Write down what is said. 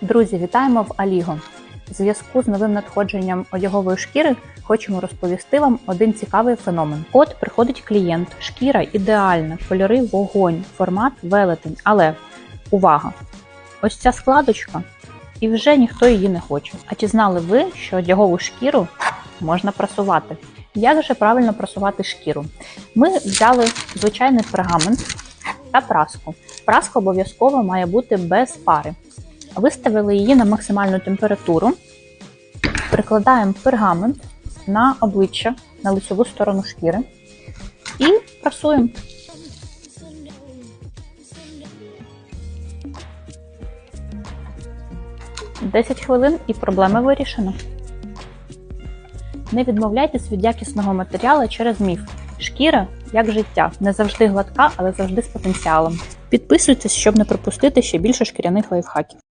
Друзі, вітаємо в Аліго. В зв'язку з новим надходженням одягової шкіри хочемо розповісти вам один цікавий феномен. От приходить клієнт, шкіра ідеальна, кольори вогонь, формат велетень. Але увага! Ось ця складочка, і вже ніхто її не хоче. А чи знали ви, що одягову шкіру можна прасувати? Як же правильно прасувати шкіру? Ми взяли звичайний пергамент та праску. Праска обов'язково має бути без пари. Виставили її на максимальну температуру, прикладаємо пергамент на обличчя, на лицеву сторону шкіри і прасуємо. Десять хвилин і проблема вирішена. Не відмовляйтесь від якісного матеріалу через міф. Шкіра як життя, не завжди гладка, але завжди з потенціалом. Підписуйтесь, щоб не пропустити ще більше шкіряних лайфхаків.